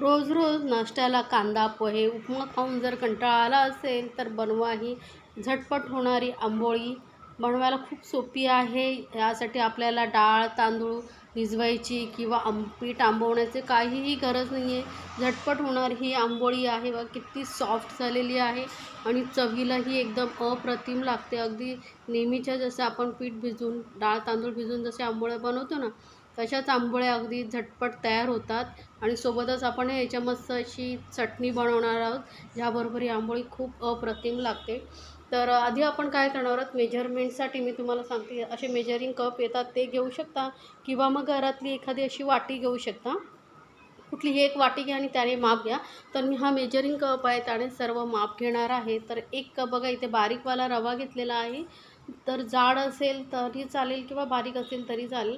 रोज रोज नाश्त्याला कांदा पोहे उपमा खाऊन जर कंटाळा आला असेल तर बनवा ही झटपट होणारी आंबोळी. बनवायला खूप सोपी आहे. यासाठी आपल्याला डाळ तांदूळ भिजवायची किंवा आंब पीठ आंबवण्याची काहीही गरज नाही आहे झटपट होणारी ही आंबोळी आहे बघा किती सॉफ्ट झालेली आहे आणि चवीलाही एकदम अप्रतिम लागते. अगदी नेहमीच्या जसं आपण पीठ भिजून डाळ तांदूळ भिजून जसे आंबोळ्या बनवतो ना तशाच आंबोळ्या अगदी झटपट तयार होतात आणि सोबतच आपण याच्या मस्त अशी चटणी बनवणार आहोत. ज्याबरोबर ही आंबोळी खूप अप्रतिम लागते. तर आधी आपण काय करणार आहोत? मेजरमेंटसाठी मी तुम्हाला सांगते. असे मेजरिंग कप येतात ते घेऊ शकता किंवा मग घरातली एखादी अशी वाटी घेऊ शकता. कुठलीही एक वाटी घ्या आणि त्याने माप घ्या. तर मी हा मेजरिंग कप आहे त्याने सर्व माप घेणार आहे. तर एक कप बघा इथे बारीकवाला रवा घेतलेला आहे. तर जाड असेल तरी चालेल किंवा बारीक असेल तरी चालेल.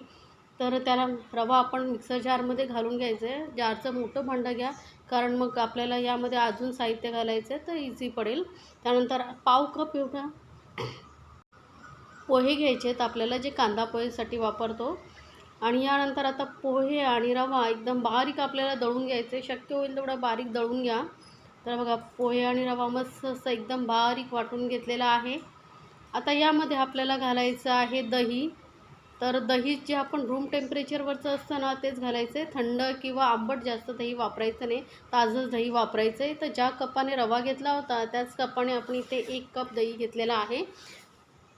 तर त्याला रवा आपण मिक्सर जारमध्ये घालून घ्यायचं. आहे जारचं मोठं भांडं घ्या. कारण मग आपल्याला यामध्ये अजून साहित्य घालायचं आहे तर इझी पडेल. त्यानंतर पाव कप एवढा पोहे घ्यायचे आहेत. आपल्याला जे कांदा पोहेसाठी वापरतो. आणि यानंतर आता पोहे आणि रवा एकदम बारीक आपल्याला दळून घ्यायचे. शक्य होईल तेवढा बारीक दळून घ्या. तर बघा पोहे आणि रवा मस्त असं एकदम बारीक वाटून घेतलेला आहे. आता यामध्ये आपल्याला घालायचं आहे दही. तर दही जे आपण रूम टेम्परेचरवरचं असतं ना तेच घालायचं आहे थंड किंवा आंबट जास्त दही वापरायचं नाही. ताजंच दही वापरायचं आहे तर ज्या कपाने रवा घेतला होता त्याच कपाने आपण इथे एक कप दही घेतलेला आहे.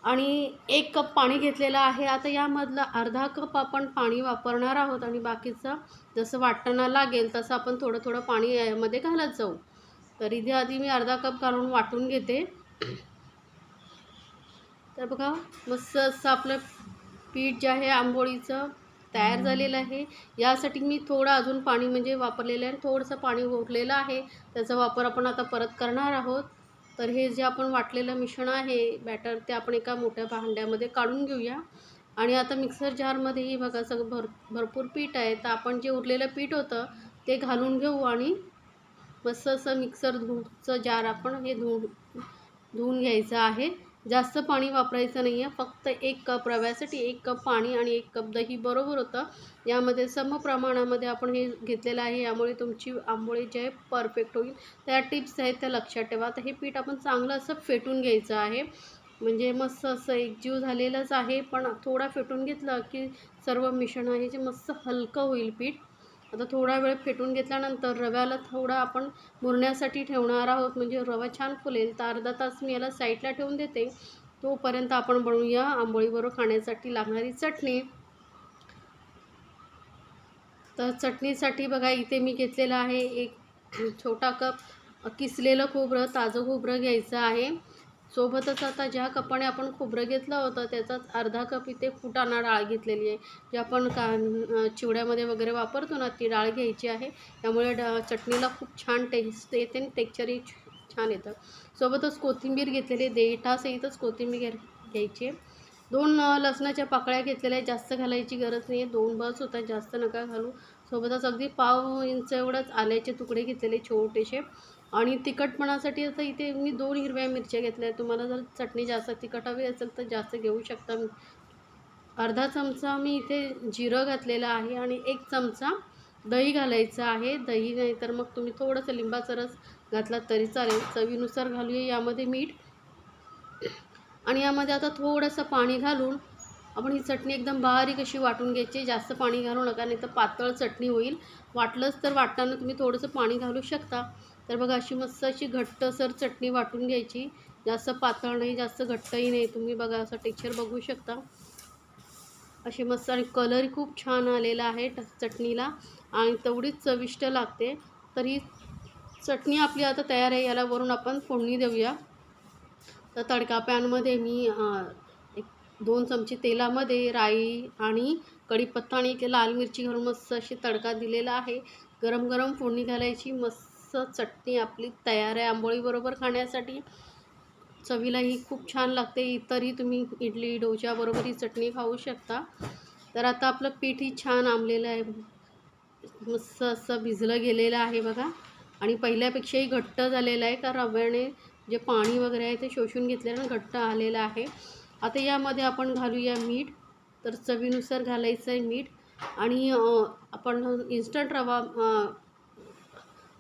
आणि एक कप पाणी घेतलेलं आहे. आता यामधला अर्धा कप आपण पाणी वापरणार आहोत आणि बाकीचं जसं वाटताना लागेल तसं आपण थोडं थोडं पाणी यामध्ये घालत जाऊ. तर इथे आधी मी अर्धा कप घालून वाटून घेते. तर बघा मस्त असं आपलं पीठ जे आहे आंबोळीचं तयार झालेलं आहे. यासाठी मी थोडं अजून पाणी म्हणजे वापरलेलं आहे. थोडंसं पाणी उरलेलं आहे. त्याचा वापर आपण आता परत करणार आहोत. तर हे जे आपण वाटलेलं मिश्रण आहे बॅटर ते आपण एका मोठ्या भांड्यामध्ये काढून घेऊया. आणि आता मिक्सर जारमध्येही बघा सगळं भर भरपूर पीठ आहे. तर आपण जे उरलेलं पीठ होतं ते घालून घेऊ आणि मस्त असं मिक्सर धुचं जार आपण हे धुवून धुवून घ्यायचं आहे. जास्त पाणी वापरायचं नाही आहे फक्त एक कप रव्यासाठी एक कप पाणी आणि एक कप दही बरोबर होतं. यामध्ये सम प्रमाणामध्ये आपण हे घेतलेलं आहे. यामुळे तुमची आंबोळी जे आहे परफेक्ट होईल. त्या टिप्स आहेत त्या लक्षात ठेवा. तर हे पीठ आपण चांगलं असं फेटून घ्यायचं आहे. म्हणजे मस्त असं एकजीव झालेलंच आहे. पण थोडा फेटून घेतलं की सर्व मिश्रण आहे जे मस्त हलकं होईल पीठ. आता थोडा वेळ फेटून घेतल्यानंतर रव्याला थोडा आपण मुरण्यासाठी ठेवणार आहोत. म्हणजे रवा छान फुलेल. तर अर्धा तास मी याला साईडला ठेवून देते. तोपर्यंत आपण बनवूया आंबोळीबरोबर खाण्यासाठी लागणारी चटणी. तर चटणीसाठी बघा इथे मी घेतलेलं आहे एक छोटा कप. किसलेलं खोबरं ताजं खोबरं घ्यायचं आहे. सोबतच आता ज्या कपाने आपण खोबरं घेतलं होतं त्याचाच अर्धा कप इथे फुटाणा डाळ घेतलेली आहे. जे आपण का चिवड्यामध्ये वगैरे वापरतो ना ती डाळ घ्यायची आहे. त्यामुळे डा चटणीला खूप छान टेस्ट येते आणि टेक्चरही छान येतं. सोबतच कोथिंबीर घेतलेली देठासहितच कोथिंबीर घ्यायची आहे. दोन लसणाच्या पाकळ्या घेतलेल्या आहेत. जास्त घालायची गरज नाही आहे दोन बस होतात. जास्त नका घालू. सोबतच अगदी पाव इंच एवढंच आल्याचे तुकडे घेतलेले छोटेसे. आणि तिखटपणासाठी आता इथे मी दोन हिरव्या मिरच्या घेतल्या. तुम्हाला जर चटणी जास्त तिखट हवी असेल तर जास्त घेऊ शकता. अर्धा चमचा मी इथे जिरं घातलेलं आहे आणि एक चमचा दही घालायचं आहे. दही नाही तर मग तुम्ही थोडंसं लिंबाचा रस घातला तरी चालेल. चवीनुसार घालूया यामध्ये मीठ. आणि यामध्ये आता थोडंसं पाणी घालून आपण ही चटणी एकदम बारीक अशी वाटून घ्यायची. जास्त पाणी घालू नका नाही तर पातळ चटणी होईल. वाटलंच तर वाटताना तुम्ही थोडंसं पाणी घालू शकता. तर बघा अशी मस्त अशी घट्टसर चटणी वाटून घ्यायची. जास्त पातळ नाही जास्त घट्टही नाही. तुम्ही बघा असं टेक्स्चर बघू शकता. अशी मस्त आणि कलर खूप छान आलेला आहे चटणीला. आणि तेवढीच चविष्ट लागते. तर ही चटणी आपली आता तयार आहे याला वरून आपण फोडणी देऊया. तर तडका पॅनमध्ये मी एक दोन चमचे तेलामध्ये राई आणि कढीपत्ता आणि एक लाल मिरची घालून मस्त अशी तडका दिलेला आहे. गरम गरम फोडणी घालायची मस्त चटणी आपली तयार आहे. आंबोळीबरोबर खाण्यासाठी चवीला ही खूप छान लागते. इतरही तुम्ही इडली डोशाबरोबर ही चटणी खाऊ शकता. तर आता आपलं पीठही छान आंबलेलं आहे. मस्त असं भिजलं गेलेलं आहे बघा. आणि पहिल्यापेक्षाही घट्ट झालेलं आहे. का रव्याने जे पाणी वगैरे आहे ते शोषून घेतलेलं घट्ट आलेलं आहे. आता यामध्ये आपण घालूया मीठ. तर चवीनुसार घालायचं आहे मीठ. आणि आपण इन्स्टंट रवा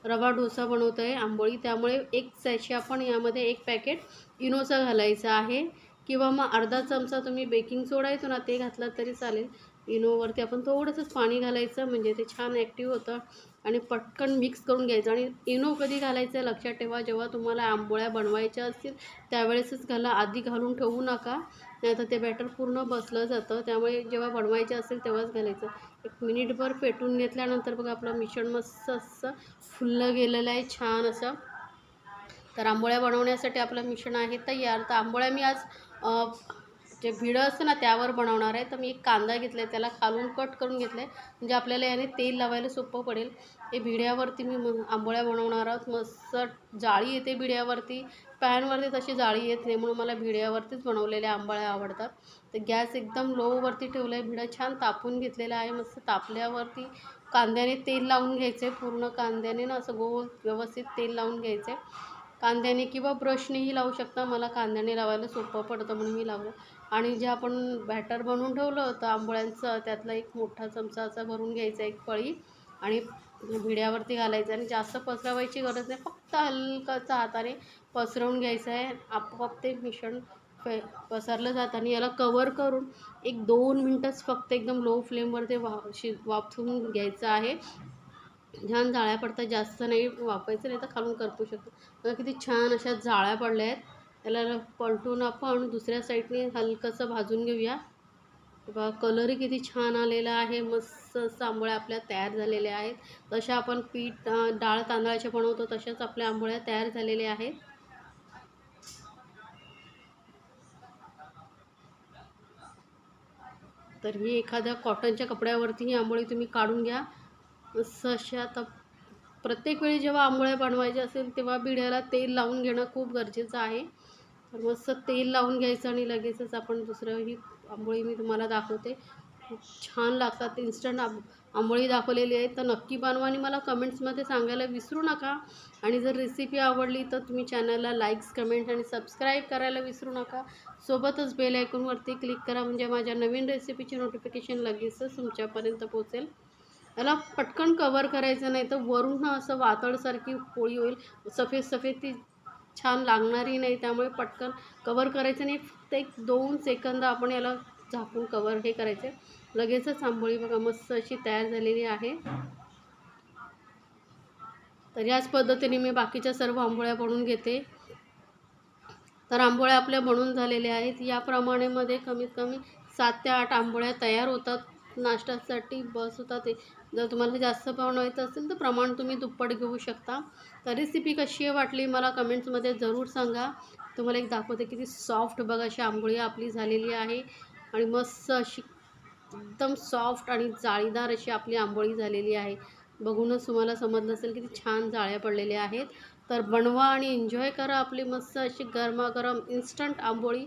रवा डोसा बनवतो आहे आंबोळी. त्यामुळे एक सॅशे आपण यामध्ये एक पॅकेट इनोचा घालायचा आहे. किंवा मग अर्धा चमचा तुम्ही बेकिंग सोडा येतो ना ते घातला तरी चालेल. इनोवरती आपण थोडंसंच पाणी घालायचं म्हणजे ते छान ॲक्टिव्ह होतं. आणि पटकन मिक्स करून घ्यायचं. आणि इनो कधी घालायचं लक्षात ठेवा जेव्हा तुम्हाला आंबोळ्या बनवायच्या असतील त्यावेळेसच घाला. आधी घालून ठेवू नका. नाहीतर ते बॅटर पूर्ण बसलं जातं. त्यामुळे जेव्हा बनवायचं असेल तेव्हाच घालायचं. एक मिनिटभर पेटून घेतल्यानंतर बघा आपलं मिश्रण मस्त असं फुललं गेलेलं आहे छान असं. तर आंबोळ्या बनवण्यासाठी आपलं मिश्रण आहे तयार. तर आंबोळ्या मी आज जे भिडं असतं ना त्यावर बनवणार आहे. तर मी एक कांदा घेतला आहे त्याला खालून कट करून घेतलं आहे म्हणजे आपल्याला याने तेल लावायला सोपं पडेल. हे भिड्यावरती मी म- आंबोळ्या बनवणार आहोत. मस्त जाळी येते भिड्यावरती पॅनवरती तशी जाळी येत नाही म्हणून मला भिड्यावरतीच बनवलेल्या आंबोळ्या आवडतात. तर गॅस एकदम लोवरती ठेवलं आहे भिडं छान तापून घेतलेलं आहे. मस्त तापल्यावरती कांद्याने तेल लावून घ्यायचं आहे पूर्ण कांद्याने ना असं गोल व्यवस्थित तेल लावून घ्यायचं आहे कांद्याने किंवा ब्रशनेही लावू शकता. मला कांद्याने लावायला सोपं पडतं म्हणून मी लावलं. आणि जे आपण बॅटर बनवून ठेवलं होतं आंबोळ्यांचं त्यातला एक मोठा चमचा असा भरून घ्यायचा एक पळी आणि भिड्यावरती घालायचं आणि जास्त पसरवायची गरज नाही. फक्त हलकाचा हाताने पसरवून घ्यायचं आहे. आपोआप ते मिश्रण पे पसरलं जातं आणि याला कवर करून एक दोन मिनटंच फक्त एकदम लो फ्लेमवर ते वा शि वाफवून घ्यायचं आहे. छान जाळ्या पडतात. जास्त नाही वापरायचं नाही तर खालून करपू शकतो. किती छान अशा जाळ्या पडल्या आहेत. त्याला पलटून आपण दुसऱ्या साईडने हलकंसं भाजून घेऊया. बघा कलरही किती छान आलेला आहे. मस्त असं आंबोळ्या आपल्या तयार झालेल्या आहेत. तशा आपण पीठ डाळ तांदळाचे बनवतो तशाच आपल्या आंबोळ्या तयार झालेल्या आहेत. तर ही एखाद्या कॉटनच्या कपड्यावरती ही आंबोळी तुम्ही काढून घ्या. असं अशा आता प्रत्येक वेळी जेव्हा आंबोळ्या बनवायच्या असेल तेव्हा बिड्याला तेल लावून घेणं खूप गरजेचं आहे. तर मस्त तेल लावून घ्यायचं आणि लगेचच आपण दुसरं ही आंबोळी मी तुम्हाला दाखवते. खूप छान लागतात. इन्स्टंट आंब आंबोळी दाखवलेली आहे. तर नक्की बनवा आणि मला कमेंट्समध्ये सांगायला विसरू नका. आणि जर रेसिपी आवडली तर तुम्ही चॅनलला लाईक्स कमेंट आणि सबस्क्राईब करायला विसरू नका. सोबतच बेल आयकॉनवरती क्लिक करा. म्हणजे माझ्या नवीन रेसिपीची नोटिफिकेशन लगेचच तुमच्यापर्यंत पोहोचेल. याला पटकन कवर करायचं नाही तर वरून असं वातळसारखी पोळी होईल. सफेद सफेद ती छान लागणारही नाही त्यामुळे पटकन कवर करायचं नाही फक्त एक दोन सेकंद आपण याला झाकून कवर हे करायचे. लगेचच आंबोळी बघा मस्त अशी तयार झालेली आहे. तर याच पद्धतीने मी बाकीच्या सर्व आंबोळ्या बनवून घेते. तर आंबोळ्या आपल्या बनून झालेल्या आहेत. या प्रमाणेमध्ये कमीत कमी सात ते आठ आंबोळ्या तयार होतात. नाश्त्यासाठी बस होतात ते. जर तुम्हाला जास्त बनवायचं असेल तर प्रमाण तुम्ही दुप्पट घेऊ शकता. तर रेसिपी कशी आहे वाटली मला कमेंट्समध्ये जरूर सांगा. तुम्हाला एक दाखवते किती सॉफ्ट बघा अशी आंबोळी आपली झालेली आहे. आणि मस्त अशी एकदम सॉफ्ट आणि जाळीदार अशी आपली आंबोळी झालेली आहे. बघूनच तुम्हाला समजलं असेल किती छान जाळ्या पडलेल्या आहेत. तर बनवा आणि एन्जॉय करा आपली मस्त अशी गरमागरम इन्स्टंट आंबोळी